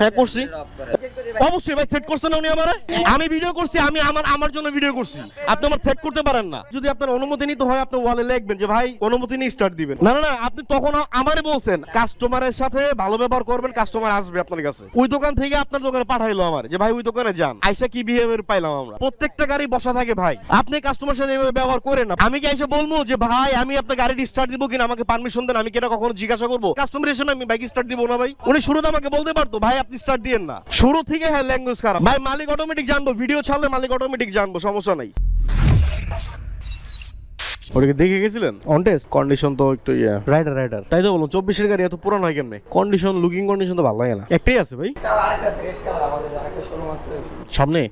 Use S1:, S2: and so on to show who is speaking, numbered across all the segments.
S1: হ্যাঁ, করছি। অবশ্যই ভাই সেট করছেন উনি আমারে? আমি ভিডিও করছি আমি আমার আমার জন্য ভিডিও করছি। আপনি আমার সেট করতে পারেন না। যদি আপনার অনুমতি নিতে হয় আপনি ওয়ালে লিখবেন যে ভাই অনুমতি নিয়ে স্টার্ট দিবেন। না না না আপনি তখন আমারে বলছেন কাস্টমারের সাথে ভালো ব্যবহার করবেন কাস্টমার আসবে আপনার কাছে। ওই দোকান থেকে আপনার দোকানে পাঠাইলো আমার যে ভাই ওই দোকানে যান। আইসা কি বিহেভিয়ার পাইলাম আমরা? প্রত্যেকটা গাড়ি বসা থাকে ভাই। আপনি কাস্টমার সাথে এভাবে ব্যবহার করেন না। আমি কি এসে বলব যে ভাই আমি আপনার গাড়ি স্টার্ট দিব কিনা? আমাকে পারমিশন দেন আমি কিনা কখনো জিজ্ঞাসা করব? কাস্টমার এসে আমি বাইক স্টার্ট দিব না ভাই। উনি শুরুতে আমাকে বলতে পারতো ভাই আপনি স্টার্ট দিয়েন না। শুরু থেকে হ্যাঁ ল্যাঙ্গুয়েজ খারাপ। ভাই মালিক অটোমেটিক জানব। ভিডিও ছাড়লে মালিক অটোমেটিক জানব সমস্যা নাই। ওটাকে দেখে গেছিলেন? অন টেস্ট কন্ডিশন তো একটু ইয়া। রাইডার রাইডার তাই তো বলুন চব্বিশের গাড়ি এত পুরানো হয় কেমনে? কন্ডিশন লুকিং কন্ডিশন তো ভালো লাগে না। একটাই আছে ভাই।
S2: তার আরেকটা আছে রেড কালার আমাদের আরেকটা শোরুম আছে।
S1: সামনে?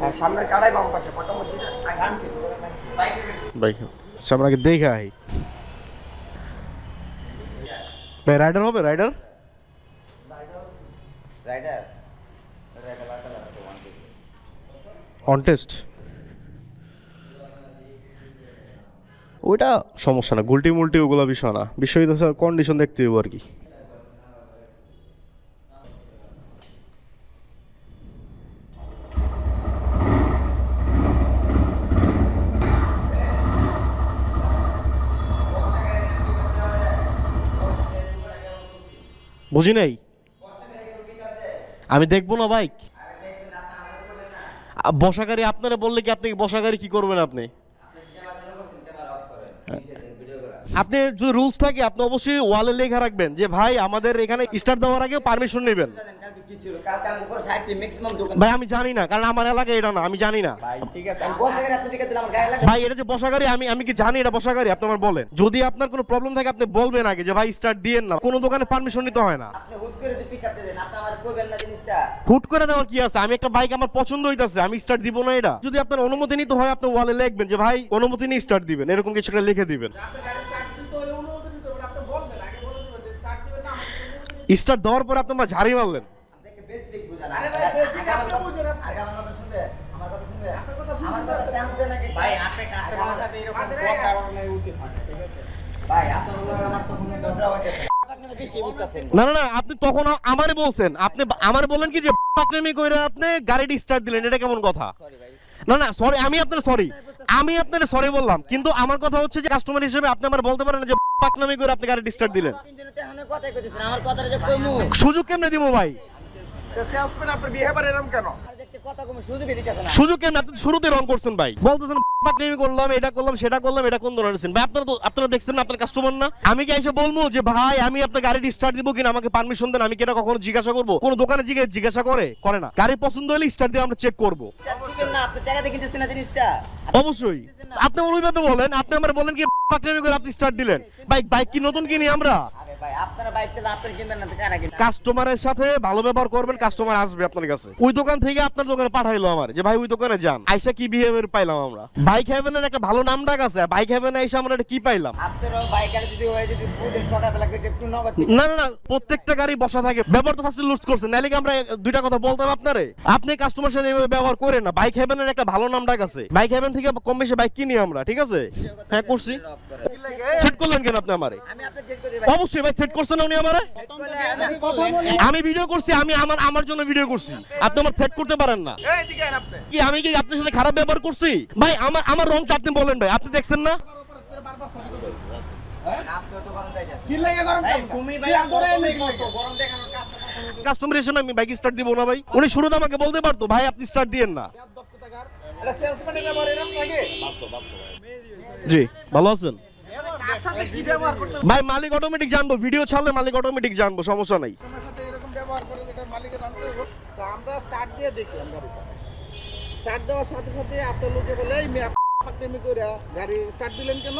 S2: হ্যাঁ সামনের কাড়াই বাম পাশে
S1: ভাই আচ্ছা আপনাকে দেখে ভাই রাইডার হবে রাইডার
S3: রাইডার
S1: ওইটা সমস্যা না, গুলটি মুলটি ওগুলো বিষয় না। বিষয় হচ্ছে কন্ডিশন দেখতে হইব আর কি। বুঝি নাই? আমি দেখব না বাইক বসা গাড়ি আপনারা বললে কি আপনি বসা গাড়ি কি করবেন আপনি? আপনি যদি রুলস থাকে আপনি অবশ্যই ওয়ালে লেখা রাখবেন যে ভাই আমাদের এখানে স্টার্ট দেওয়ার আগে পারমিশন নেবেন। ভাই আমি জানি না কারণ আমার এলাকায় এটা না আমি জানি না।
S3: ভাই
S1: এটা যে বসা গাড়ি আমি আমি কি জানি এটা বসা গাড়ি আপনি আমার বলেন। যদি আপনার কোনো প্রবলেম থাকে আপনি বলবেন আগে যে ভাই স্টার্ট দিয়েন না। কোনো দোকানে পারমিশন নিতে হয় না।
S3: হুট করে
S1: দেওয়ার কি আছে? আমি একটা বাইক আমার পছন্দ হইতাছে আমি স্টার্ট দিব না এটা। যদি আপনার অনুমতি নিতে হয় আপনি ওয়ালে লিখবেন যে ভাই অনুমতি নিয়ে স্টার্ট দিবেন। এরকম কিছু একটা লিখে দিবেন। স্টার্ট দেওয়ার পরে আপনি আমার ঝাড়ি মারলেন।
S3: আপনাকে বেসিক বুঝান। আরে ভাই আপনার আমার তখন
S1: না। না না আপনি তখন আমারে বলছেন। আপনি আমার বলেন কি যে পাকনামি কইরা আপনি গাড়িটি স্টার্ট দিলেন এটা কেমন কথা? না না সরি আমি আপনার সরি আমি আপনার সরি বললাম কিন্তু আমার কথা হচ্ছে যে কাস্টমার হিসেবে আপনি আমার বলতে পারেন যে পাকনামি করে আপনি গাড়িটি স্টার্ট দিলেন।
S3: তিনজনে তো এখনও কথাই কইতেছেন আমার কথাটা যে কইমু
S1: সুযোগ কেমনে দিব ভাই?
S2: সেলসম্যান আপনার বিহেভিয়ার এরকম কেন?
S1: সুযোগ কেমনে? আপনি শুরুতে রং করছেন ভাই। বলতেছেন করলাম এটা করলাম সেটা করলাম এটা কোন ধরনের সিন ভাই আপনারা তো আপনারা দেখছেন আপনার কাস্টমার না। আমি কি এসে বলব যে ভাই আমি আপনার গাড়িটি স্টার্ট দিব কিনা? আমাকে পারমিশন দেন আমি কি এটা কখনো জিজ্ঞাসা করব? কোন দোকানে জিজ্ঞাসা জিজ্ঞাসা করে করে না। গাড়ি পছন্দ হলে স্টার্ট দিয়ে আমরা চেক করব। অবশ্যই। আপনি আমার ওইভাবে বলেন আপনি আমার বলেন কি করে আপনি স্টার্ট দিলেন। বাইক বাইক কি নতুন কিনি আমরা? কাস্টমারের সাথে ভালো ব্যবহার করবেন কাস্টমার আসবে আপনার কাছে। ওই দোকান থেকে আপনার দোকানে পাঠাইলো আমার যে ভাই ওই দোকানে যান। আইসা কি বিহেভিয়ার পাইলাম আমরা? বাইক হ্যাভেনের একটা ভালো নাম ডাক আছে বাইক হ্যাভেনে এসে আমরা কি পাইলাম?
S3: আপনারও বাইকার যদি যদি বুঝেন সকালবেলা কেটে একটু নগদ
S1: না না না প্রত্যেকটা গাড়ি বসা থাকে ব্যবহার তো ফার্স্ট লুজ করছেন নাইলে কি আমরা দুইটা কথা বলতাম আপনারে? আপনি কাস্টমার সাথে এভাবে ব্যবহার করেন না বাইক হ্যাভেনের একটা ভালো নাম ডাক আছে। বাইক হ্যাভেন থেকে কম বেশি বাইক কিনি আমরা ঠিক আছে? হ্যাঁ করছি। সেট করলেন কেন আপনি আমারে?
S3: আমি আপনাকে চেক করে
S1: অবশ্যই ভাই সেট করছেন না উনি আমারে? আমি ভিডিও করছি আমি আমার আমার জন্য ভিডিও করছি। আপনি আমার সেট করতে পারেন না। কি আমি কি আপনার সাথে খারাপ ব্যবহার করছি? ভাই আমার আমার রংটা আপনি বলেন ভাই আপনি দেখছেন না?
S3: তুমি ভাই গরম দেখানোর কাজটা
S1: কাস্টমার এসে আমি বাইক স্টার্ট দিব না ভাই। উনি শুরুতে আমাকে বলতে পারতো ভাই আপনি স্টার্ট দিয়েন না। জি ভালো আছেন? ভাই মালিক অটোমেটিক জানব ভিডিও ছাড়লে মালিক অটোমেটিক জানব সমস্যা নাই।
S2: আমরা স্টার্ট দিয়ে দেখি আমরা স্টার্ট দেওয়ার সাথে সাথে আপনার লোকে বলে, এই করে গাড়ি স্টার্ট দিলেন কেন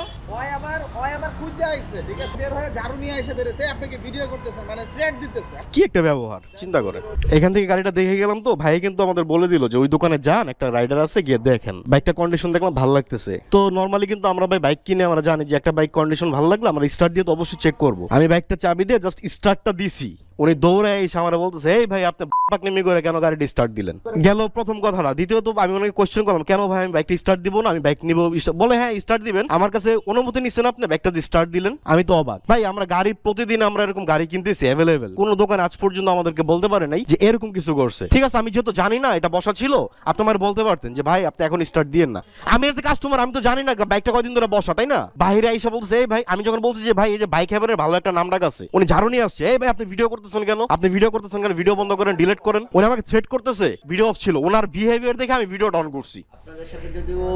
S2: আবার আবার খুঁজতে ঠিক আছে বের হয়ে ঝাড়ু নিয়ে এসে বেরোছে আপনাকে ভিডিও মানে ট্রেড দিতেছে
S1: কি একটা ব্যবহার চিন্তা করে এখান থেকে গাড়িটা দেখে গেলাম তো ভাই কিন্তু আমাদের বলে দিল যে ওই দোকানে যান একটা রাইডার আছে গিয়ে দেখেন বাইকটা কন্ডিশন দেখলাম ভালো লাগতেছে তো নর্মালি কিন্তু আমরা ভাই বাইক কিনে আমরা জানি যে একটা বাইক কন্ডিশন ভালো লাগলে আমরা স্টার্ট দিয়ে তো অবশ্যই চেক করব আমি বাইকটা চাবি দিয়ে জাস্ট স্টার্টটা দিছি উনি দৌড়ে এসে আমার বলতেছে, এই ভাই, আপনি পাকনেমি করে কেন গাড়িটি স্টার্ট দিলেন? গেল প্রথম কথাটা। দ্বিতীয়ত, আমি ওনাকে কোশ্চেন করলাম, কেন ভাই, আমি বাইকটি স্টার্ট দিব না? আমি বাইক নিব বলে হ্যাঁ স্টার্ট দিবেন। আমার কাছে অনুমতি নিচ্ছেন আপনি বাইকটা স্টার্ট দিলেন। আমি তো অবাক। ভাই, আমরা গাড়ি প্রতিদিন আমরা এরকম গাড়ি কিনতেছি অ্যাভেলেবেল কোন দোকান আজ পর্যন্ত আমাদেরকে বলতে পারে নাই যে এরকম কিছু করছে। ঠিক আছে, আমি যেহেতু জানি না, এটা বসা ছিল, আপনি আমার বলতে পারতেন যে, ভাই, আপনি এখন স্টার্ট দিয়েন না। আমি এজ এ কাস্টমার আমি তো জানি না বাইকটা কয়দিন ধরে বসা, তাই না? বাইরে আইসা বলছে এই ভাই, আমি যখন বলছি যে, ভাই, এই যে বাইক হ্যাভারের ভালো একটা নাম ডাক আছে। উনি ঝাড়ু নিয়ে আসছে, এই ভাই, আপনি ভিডিও করতেছেন কেন? আপনি ভিডিও করতেছেন কেন? ভিডিও বন্ধ করেন ডিলিট করেন। উনি আমাকে থ্রেট করতেছে। ভিডিও অফ ছিল। ওনার বিহেভিয়ার দেখে আমি ভিডিও ডাউন করছি।
S4: আপনাদের সাথে যদি ও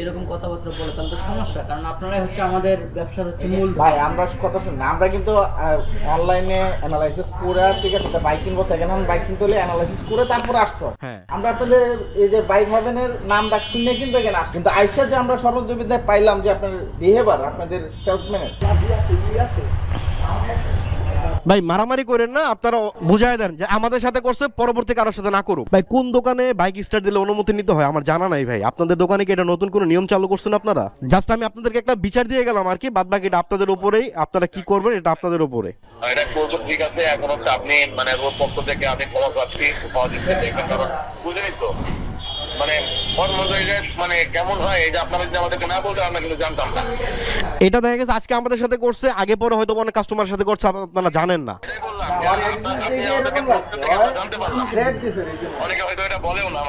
S4: এরকম কথাবার্তা বলে তাহলে তো সমস্যা। কারণ আপনারাই হচ্ছে আমাদের ব্যবসার হচ্ছে মূল
S2: ভাই আমরা কথা শুনি আমরা কিন্তু অনলাইনে অ্যানালাইসিস করে ঠিক আছে বাইক কিনবো সেকেন্ড হ্যান্ড বাইক কিনতে হলে অ্যানালাইসিস করে তারপর আসতো
S1: হ্যাঁ।
S2: আমরা আপনাদের এই যে বাইক হ্যাভেনের নাম ডাক শুনে কিন্তু এখানে আসি। কিন্তু আইসা যে আমরা সর্বজবিদ্যায় পাইলাম যে আপনার বিহেভিয়ার আপনাদের সেলসম্যানের
S1: ভাই, মারামারি করেন না, আপনারা বুঝাই দেন যে আমাদের সাথে করছে, পরবর্তী কারোর সাথে না করুক। ভাই, কোন দোকানে বাইক স্টার্ট দিলে অনুমতি নিতে হয়? আমার জানা নাই ভাই। আপনাদের দোকানে কি এটা নতুন কোনো নিয়ম চালু করছেন আপনারা? জাস্ট আমি আপনাদেরকে একটা বিচার দিয়ে গেলাম আর কি, বাদ বাকি এটা আপনাদের উপরেই। আপনারা কি করবেন এটা আপনাদের উপরে।
S5: আছে। এখন হচ্ছে আপনি মানে পক্ষ থেকে আমি ক্ষমা কারণ বুঝেনি তো। মানে মানে কেমন হয় এই যে আপনারা যদি আমাদেরকে না বলতে আমরা কিন্তু জানতাম না।
S1: এটা দেখা গেছে আজকে আমাদের সাথে করছে আগে পরে হয়তো অনেক কাস্টমারের সাথে করছে আপনারা জানেন না।
S5: এটা না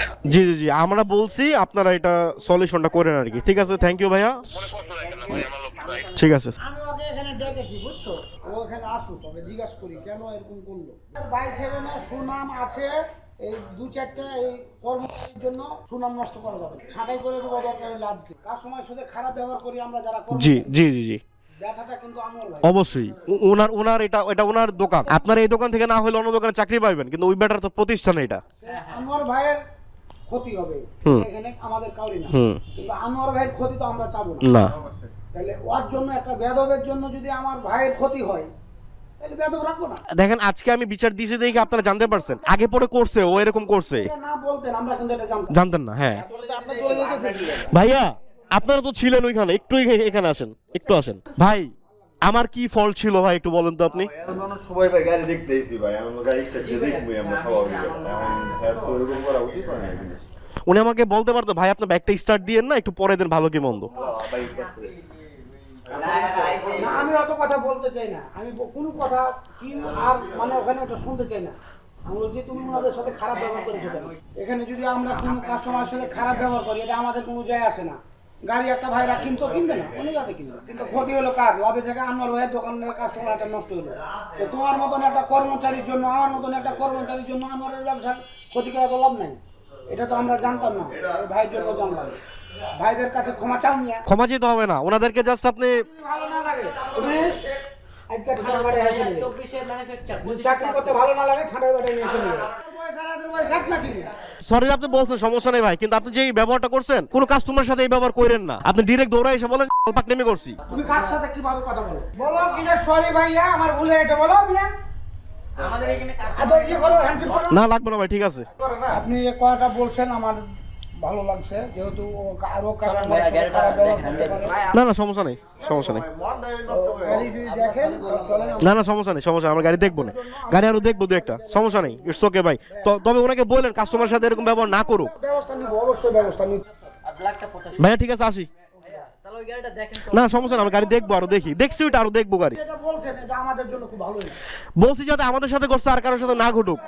S5: না?
S1: জি জি জি আমরা বলছি আপনারা এটা সলিউশনটা করেন আর কি। ঠিক আছে থ্যাংক ইউ ভাইয়া।
S5: মনে না
S1: ঠিক আছে।
S6: আমি ওকে এখানে ডেকেছি বুঝছ? ও এখানে আসুক ওকে জিজ্ঞাসা করি কেন এরকম করল? বাইক হেভেনে সুনাম আছে এই দু চারটে এই কর্মচারীর জন্য সুনাম নষ্ট করা যাবে ছাঁটাই করে দেবো দরকার হলে আজকে কাস্টমার সাথে খারাপ ব্যবহার করি আমরা যারা
S1: জি জি জি জি। অবশ্যই। ওনার ওনার এটা এটা ওনার দোকান। আপনার এই দোকান থেকে না হলে অন্য দোকানে চাকরি পাইবেন কিন্তু ওই ব্যাটার তো প্রতিষ্ঠান এটা।
S6: আনোয়ার ভাইয়ের ক্ষতি হবে। এখানে আমাদের কাউরি না। কিন্তু আনোয়ার ভাইয়ের ক্ষতি তো আমরা চাবো না।
S1: না।
S6: তাহলে ওর জন্য একটা বেদবের জন্য যদি আমার ভাইয়ের ক্ষতি হয়
S1: দেখেন আজকে আমি বিচার দিয়েছি দেখে আপনারা জানতে পারছেন। আগে পরে করছে ও এরকম করছে।
S6: এটা না বলতেন আমরা কিন্তু এটা জানতাম।
S1: জানতেন না হ্যাঁ। ভাইয়া আপনারা তো ছিলেন ওইখানে একটু এখানে আসেন একটু আসেন। ভাই আমার কি ফল ছিল ভাই একটু বলেন তো আপনি?
S7: সবাই ভাই গাড়ি দেখতে ভাই দেখবই আমরা।
S1: উনি আমাকে বলতে পারতো ভাই আপনার ব্যাগটা স্টার্ট দিয়েন না একটু পরে দেন ভালো কি মন্দ।
S6: না আমি অত কথা বলতে চাই না। আমি কোনো কথা কি আর মানে ওখানে ওটা শুনতে চাই না। আমি বলছি তুমি ওনাদের সাথে খারাপ ব্যবহার করেছ কেন? এখানে যদি আমরা কোনো কাস্টমারের সাথে খারাপ ব্যবহার করি এটা আমাদের কোনো যায় আসে না। গাড়ি একটা ভাইরা কিনতো কিনবে না অনেক যাতে কিনবে। কিন্তু ক্ষতি হলো কার? লাভে থেকে আমার ভাইয়ের দোকানের কাস্টমার একটা নষ্ট হলো। তো তোমার মতন একটা কর্মচারীর জন্য আমার মতন একটা কর্মচারীর জন্য আমাদের ব্যবসার ক্ষতি করা তো লাভ নাই। এটা তো আমরা জানতাম না ভাইয়ের জন্য জানলাম। ভাইদের কাছে ক্ষমা চাও নিয়ে
S1: ক্ষমা চেতে হবে না। ওনাদেরকে জাস্ট আপনি
S6: ভালো না লাগে তুমি আজকে ছাড়া বাড়ি হাইতে নিয়ে যাও।
S4: ম্যানুফ্যাকচার
S6: চাকরি করতে ভালো না লাগে ছাড়া বাড়ি নিয়ে চলে যাও। বয়স আর এদের বয়স এক নাকি?
S1: সরি আপনি বলছেন সমস্যা নেই ভাই কিন্তু আপনি যে ব্যবহারটা করছেন কোনো কাস্টমারের সাথে এই ব্যবহার করেন না। আপনি ডিরেক্ট দৌড়াই এসে বলেন পাক নেমে করছি।
S6: তুমি কার সাথে কীভাবে কথা বলো? বলো কি যে সরি ভাইয়া আমার ভুলে গেছে। বলো মিয়া।
S3: আমাদের এখানে কাজ
S6: এত করো হ্যান্ডশেক করো?
S1: না লাগবে না ভাই ঠিক আছে।
S6: আপনি যে কথাটা বলছেন আমার ভালো লাগছে যেহেতু আরও
S1: না না সমস্যা নেই সমস্যা নেই।
S6: চলেন
S1: না না সমস্যা নেই সমস্যা আমরা গাড়ি দেখব না। গাড়ি আরও দেখব দু একটা সমস্যা নেই ইটস ওকে ভাই। তো- তবে ওনাকে বললেন কাস্টমার সাথে এরকম ব্যবহার না করুক।
S6: ব্যবস্থা নিব অবশ্যই ব্যবস্থা নিব।
S4: আর ব্ল্যাকটা পঞ্চাশ
S1: ভাইয়া ঠিক আছে আসি।
S4: তাহলে ওই গাড়িটা দেখেন তো।
S1: না সমস্যা না আমরা গাড়ি দেখব আরও দেখি। দেখছি ওইটা আরও দেখব গাড়ি।
S6: যেটা বলছেন এটা আমাদের জন্য খুব ভালোই
S1: বলছি যাতে আমাদের সাথে করছে আর কারোর সাথে না ঘটুক।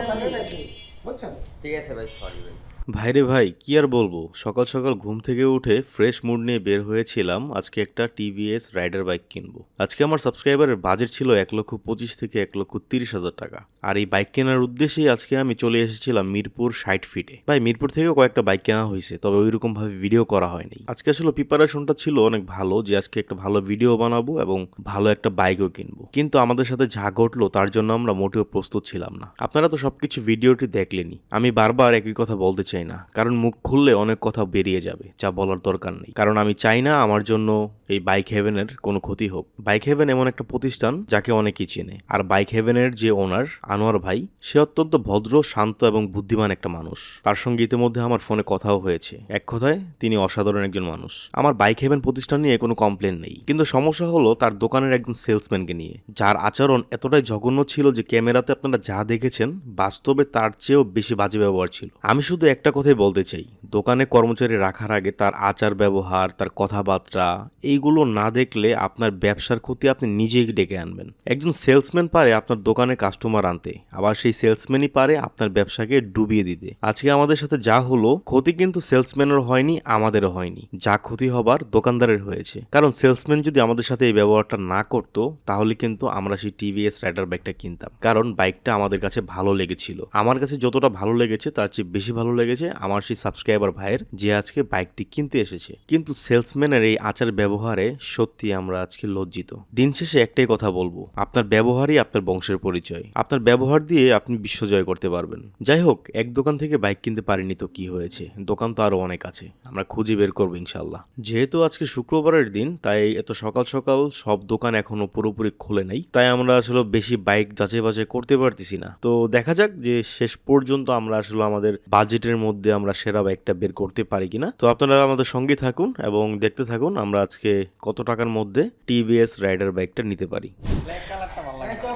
S3: ঠিক আছে ভাই সরি ভাই।
S8: ভাইরে ভাই, কি আর বলব? সকাল সকাল ঘুম থেকে উঠে ফ্রেশ মুড নিয়ে বের হয়েছিলাম। আজকে একটা টিভিএস রাইডার বাইক কিনবো। আজকে আমার সাবস্ক্রাইবারের বাজেট ছিল এক লক্ষ পঁচিশ থেকে এক লক্ষ তিরিশ হাজার টাকা। আর এই বাইক কেনার উদ্দেশ্যেই আজকে আমি চলে এসেছিলাম মিরপুর ষাট ফিটে ভাই, মিরপুর থেকে কয়েকটা বাইক কেনা হয়েছে, তবে ওইরকম ভাবে ভিডিও করা হয়নি। আজকে আসলে প্রিপারেশনটা ছিল অনেক ভালো যে আজকে একটা ভালো ভিডিও বানাবো এবং ভালো একটা বাইকও কিনবো। কিন্তু আমাদের সাথে যা ঘটলো তার জন্য আমরা মোটেও প্রস্তুত ছিলাম না। আপনারা তো সবকিছু ভিডিওটি দেখলেনি আমি বারবার একই কথা বলতে চাই। চাই না। কারণ মুখ খুললে অনেক কথা বেরিয়ে যাবে, যা বলার দরকার নেই। কারণ আমি চাই না আমার জন্য এই বাইক হেভেনের কোনো ক্ষতি হোক। বাইক হেভেন এমন একটা প্রতিষ্ঠান যাকে অনেকেই চেনে। আর বাইক হেভেনের যে ওনার আনোয়ার ভাই, সে অত্যন্ত ভদ্র, শান্ত এবং বুদ্ধিমান একটা মানুষ। তার সঙ্গে ইতিমধ্যে আমার ফোনে কথাও হয়েছে। এক কথায়, তিনি অসাধারণ একজন মানুষ। আমার বাইক হেভেন প্রতিষ্ঠান নিয়ে কোনো কমপ্লেন নেই। কিন্তু সমস্যা হলো তার দোকানের একজন সেলসম্যানকে নিয়ে। যার আচরণ এতটাই জঘন্য ছিল যে ক্যামেরাতে আপনারা যা দেখেছেন, বাস্তবে তার চেয়েও বেশি বাজে ব্যবহার ছিল। আমি শুধু একটা কথাই বলতে চাই। দোকানে কর্মচারী রাখার আগে তার আচার ব্যবহার, তার কথাবার্তা, এইগুলো না দেখলে আপনার ব্যবসার ক্ষতি আপনি নিজেই ডেকে আনবেন। একজন সেলসম্যান পারে আপনার দোকানে কাস্টমার আনতে, আবার সেই সেলসম্যানই পারে আপনার ব্যবসাকে ডুবিয়ে দিতে। আজকে আমাদের সাথে যা হলো, ক্ষতি কিন্তু সেলসম্যানের হয়নি, আমাদেরও হয়নি। যা ক্ষতি হবার দোকানদারের হয়েছে। কারণ সেলসম্যান যদি আমাদের সাথে এই ব্যবহারটা না করতো, তাহলে কিন্তু আমরা সেই টিভিএস, রাইডার বাইকটা কিনতাম। কারণ বাইকটা আমাদের কাছে ভালো লেগেছিল। আমার কাছে যতটা ভালো লেগেছে, তার চেয়ে বেশি ভালো লেগেছে আমার সেই সাবস্ক্রাইবার ভাইয়ের, যে আজকে বাইকটি কিনতে এসেছে। কিন্তু সেলসম্যানের এই আচার ব্যবহারে সত্যি আমরা আজকে লজ্জিত। দিন শেষে একটাই কথা বলব, আপনার ব্যবহারই আপনার বংশের পরিচয়। আপনার ব্যবহার দিয়ে আপনি বিশ্ব জয় করতে পারবেন। যাই হোক, এক দোকান থেকে বাইক কিনতে পারিনি তো কি হয়েছে? দোকান তো আরও অনেক আছে, আমরা খুঁজে বের করব ইনশাল্লাহ যেহেতু আজকে শুক্রবারের দিন, তাই এত সকাল সকাল সব দোকান এখনও পুরোপুরি খোলে নাই। তাই আমরা আসলে বেশি বাইক যাচাই বাছাই করতে পারতেছি না। তো দেখা যাক যে শেষ পর্যন্ত আমরা আসলে আমাদের বাজেটের মধ্যে আমরা সেরা বাইকটা বের করতে পারি কিনা। তো আপনারা আমাদের সঙ্গে থাকুন এবং দেখতে থাকুন আমরা আজকে কত টাকার মধ্যে টিভিএস রাইডার বাইকটা নিতে পারি।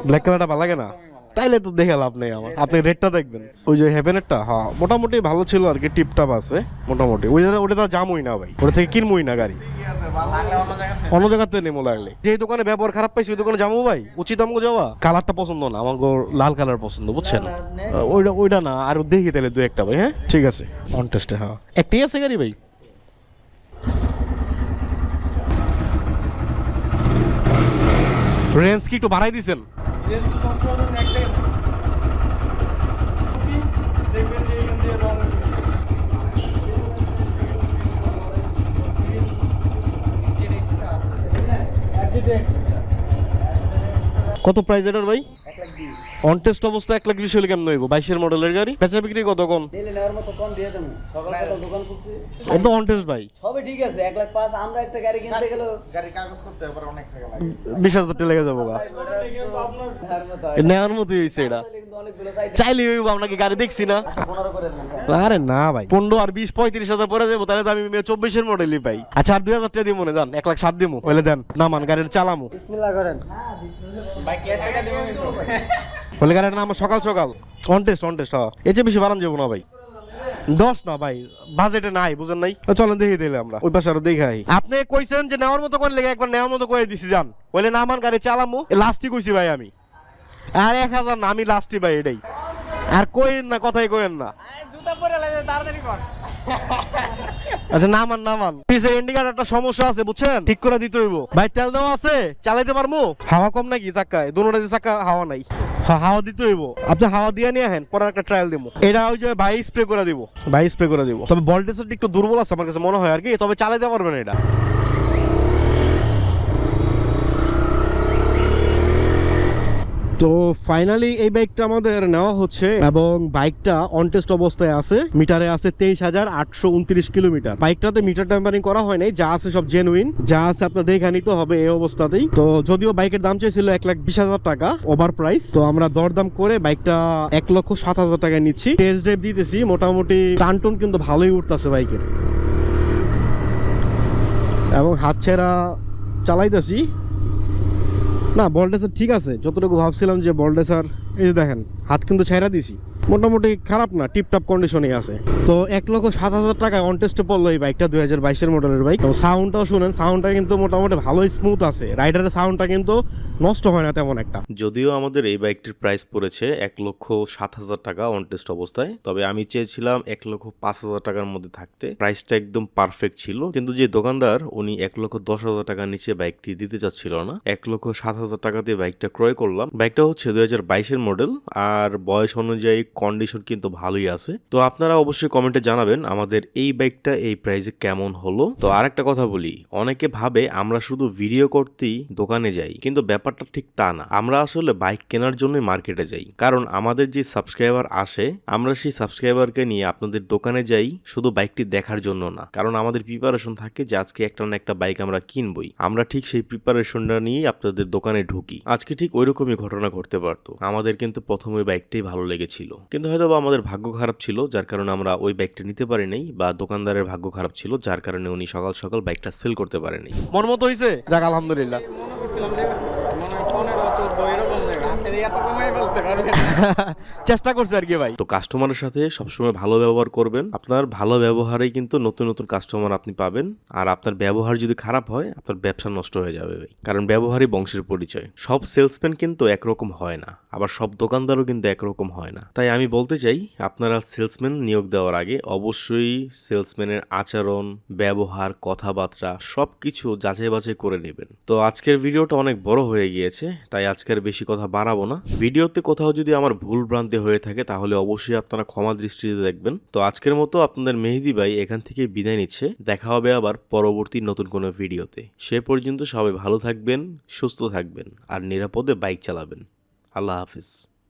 S1: ব্ল্যাক কালারটা ভালো লাগে না? তাইলে তো দেখে লাভ নেই আমার। আপনি রেটটা দেখবেন। ওই যে হেভেনেরটা হ্যাঁ মোটামুটি ভালো ছিল আর কি টিপটাপ আছে মোটামুটি। ওই ওটা তো জামুই না ভাই। ওটা থেকে কিনবই না গাড়ি। অন্য জায়গাতে নেমো লাগলে। যে দোকানে ব্যবহার খারাপ পাইছি ওই দোকানে যাব ভাই। উচিত আমাকে যাওয়া। কালারটা পছন্দ না আমার লাল কালার পছন্দ বুঝছেন? ওইটা ওইটা না আর দেখি তাহলে দু একটা ভাই হ্যাঁ? ঠিক আছে। অন টেস্টে হ্যাঁ। একটাই আছে গাড়ি ভাই। রেঞ্জ কি একটু বাড়াই দিছেন? কত প্রাইস এটার ভাই? অন টেস্ট অবস্থা এক লাখ বিশ হলে কেমন হইব? বাইশের মডেলের গাড়ি? বেচা বিক্রি কত কোন
S3: দিলে নেওয়ার মতো কম দিয়ে দেবো। সকাল সকাল দোকান খুলছি।
S1: এটা তো অন টেস্ট ভাই।
S3: সবই ঠিক আছে এক লাখ পাঁচ আমরা একটা গাড়ি কিনতে গেল
S2: গাড়ি কাগজ করতে হবে অনেক টাকা লাগে।
S1: বিশ হাজার টাকা লেগে যাব গা। নেওয়ার মতোই হয়েছে এটা। চাইলে হইব আপনাকে গাড়ি দেখছি না?
S3: করে দিলাম
S1: আরে না ভাই। পনেরো আর বিশ পঁয়ত্রিশ হাজার পরে দেবো তাহলে তো আমি চব্বিশের মডেলই পাই। আচ্ছা আর দুই হাজার টাকা দিব মনে যান। এক লাখ সাত দিব বলে দেন। না মান গাড়ির চালামো।
S3: বিসমিল্লাহ করেন।
S2: ভাই ক্যাশ টাকা দেবো কিন্তু।
S1: গাড়ির নাম সকাল সকাল। অনটেস্ট অনটেস্ট এই চেয়ে বেশি বাড়ান যাব না ভাই। দশ না ভাই, বাজেটে নাই, বুঝেন নাই? চলেন দেখে দিলে আমরা। ওই পাশে আরও দেখাই আপনি কইছেন যে নেওয়ার মতো করে লেগে একবার নেওয়ার মতো করে দিছি, যান। বলে না আমার গাড়ি চালামু লাস্টই কইছি ভাই আমি। আর এক হাজার না, আমি লাস্টই ভাই এটাই। আর কইন না কথাই কইেন না। আচ্ছা নামান নামান। পিসের ইন্ডিকেটরটা সমস্যা আছে বুঝছেন? ঠিক করে দিতে হইব। ভাই তেল দেওয়া আছে চালাইতে পারব? হাওয়া কম নাকি চাক্কায়? দুটোটা দিয়ে চাক্কা হাওয়া নাই। হাওয়া দিতে হইব। আপনি হাওয়া দিয়ে নিয়ে আহেন পরে একটা ট্রায়াল দিব। এটা ওই যে ভাই স্প্রে করে দিব। ভাই স্প্রে করে দিব। তবে ভোল্টেজটা একটু দুর্বল আছে আমার কাছে মনে হয় আর কি তবে চালাইতে পারবেন এটা। তো ফাইনালি এই বাইকটা আমাদের নেওয়া হচ্ছে এবং বাইকটা অন টেস্ট অবস্থায় আছে। মিটারে আছে তেইশ হাজার আটশো উনত্রিশ কিলোমিটার। বাইকটাতে মিটার টেম্পারিং করা হয় নাই, যা আছে সব জেনুইন যা আছে আপনার দেখে নিতে হবে এই অবস্থাতেই। তো যদিও বাইকের দাম চেয়েছিল এক লাখ বিশ হাজার টাকা ওভার প্রাইস তো আমরা দরদাম করে বাইকটা এক লক্ষ সাত হাজার টাকায় নিচ্ছি। টেস্ট ড্রাইভ দিতেছি, মোটামুটি টান টুন কিন্তু ভালোই উঠতেছে বাইকের এবং হাত ছেড়া চালাইতেছি। না বলডেসার ঠিক আছে যতটুকু ভাবছিলাম যে বলটেসার এই যে দেখেন। হাত কিন্তু ছেড়া দিছি। মোটামুটি খারাপ না, টিপটপ কন্ডিশনেই আছে। তো এক লক্ষ সাত হাজার টাকায় অনটেস্টে পড়ল এই বাইকটা দুই হাজার বাইশের মডেলের বাইক তো সাউন্ডটাও শুনেন সাউন্ডটা কিন্তু মোটামুটি ভালোই স্মুথ আছে। রাইডারের সাউন্ডটা কিন্তু নষ্ট হয় না তেমন একটা।
S8: যদিও আমাদের এই বাইকটির প্রাইস পড়েছে এক লক্ষ সাত হাজার টাকা অন টেস্ট অবস্থায়, তবে আমি চেয়েছিলাম এক লক্ষ পাঁচ হাজার টাকার মধ্যে থাকতে। প্রাইসটা একদম পারফেক্ট ছিল, কিন্তু যে দোকানদার, উনি এক লক্ষ দশ হাজার টাকার নিচে বাইকটি দিতে চাচ্ছিল না। এক লক্ষ সাত হাজার টাকা দিয়ে বাইকটা ক্রয় করলাম। বাইকটা হচ্ছে দুই হাজার বাইশের মডেল আর আর বয়স অনুযায়ী কন্ডিশন কিন্তু ভালোই আছে। তো আপনারা অবশ্যই কমেন্টে জানাবেন আমাদের এই বাইকটা এই প্রাইসে কেমন হলো। তো আর একটা কথা বলি, অনেকে ভাবে আমরা শুধু ভিডিও করতেই দোকানে যাই, কিন্তু ব্যাপারটা ঠিক তা না। আমরা আসলে বাইক কেনার জন্যই মার্কেটে যাই, কারণ আমাদের যে সাবস্ক্রাইবার আসে, আমরা সেই সাবস্ক্রাইবারকে নিয়ে আপনাদের দোকানে যাই শুধু বাইকটি দেখার জন্য না। কারণ আমাদের প্রিপারেশন থাকে যে আজকে একটা না একটা বাইক আমরা কিনবই। আমরা ঠিক সেই প্রিপারেশনটা নিয়েই আপনাদের দোকানে ঢুকি। আজকে ঠিক ওইরকমই ঘটনা ঘটতে পারতো। আমাদের কিন্তু প্রথম বাইকটাই ভালো লেগেছিল। কিন্তু হয়তো বা আমাদের ভাগ্য খারাপ ছিল যার কারণে আমরা ওই বাইকটা নিতে পারি নাই বা দোকানদারের ভাগ্য খারাপ ছিল যার কারণে উনি সকাল সকাল বাইকটা সেল করতে পারেনি।
S1: মন মতো হয়েছে যাক আলহামদুলিল্লাহ
S2: মনে করছিলাম যে মনে হয় পনেরো চোদ্দ এরকম জায়গা আপনি এত ফেলতে পারবেন
S1: চেষ্টা করছে আর কি ভাই।
S8: তো কাস্টমারের সাথে সবসময় ভালো ব্যবহার করবেন। আপনার ভালো ব্যবহারেই কিন্তু নতুন নতুন কাস্টমার আপনি পাবেন। আর আপনার ব্যবহার যদি খারাপ হয় আপনার ব্যবসা নষ্ট হয়ে যাবে ভাই। কারণ ব্যবহারই বংশের পরিচয়। সব সেলসম্যান কিন্তু একরকম হয় না। আবার সব দোকানদারও কিন্তু একরকম হয় না। তাই আমি বলতে চাই আপনারা সেলসম্যান নিয়োগ দেওয়ার আগে অবশ্যই সেলসম্যানের আচরণ ব্যবহার কথাবার্তা সব কিছু যাচাই বাছাই করে নেবেন। তো আজকের ভিডিওটা অনেক বড় হয়ে গিয়েছে তাই আজকের বেশি কথা বাড়াবো না। ভিডিওতে কোথাও যদি আমার ভুল ভ্রান্তি হয়ে থাকে, তাহলে অবশ্যই আপনারা ক্ষমা দৃষ্টিতে দেখবেন। তো আজকের মতো আপনাদের মেহেদি ভাই এখান থেকে বিদায় নিচ্ছে। দেখা হবে আবার পরবর্তী নতুন কোনো ভিডিওতে। সে পর্যন্ত সবাই ভালো থাকবেন, সুস্থ থাকবেন, আর নিরাপদে বাইক চালাবেন। আল্লাহ হাফিজ।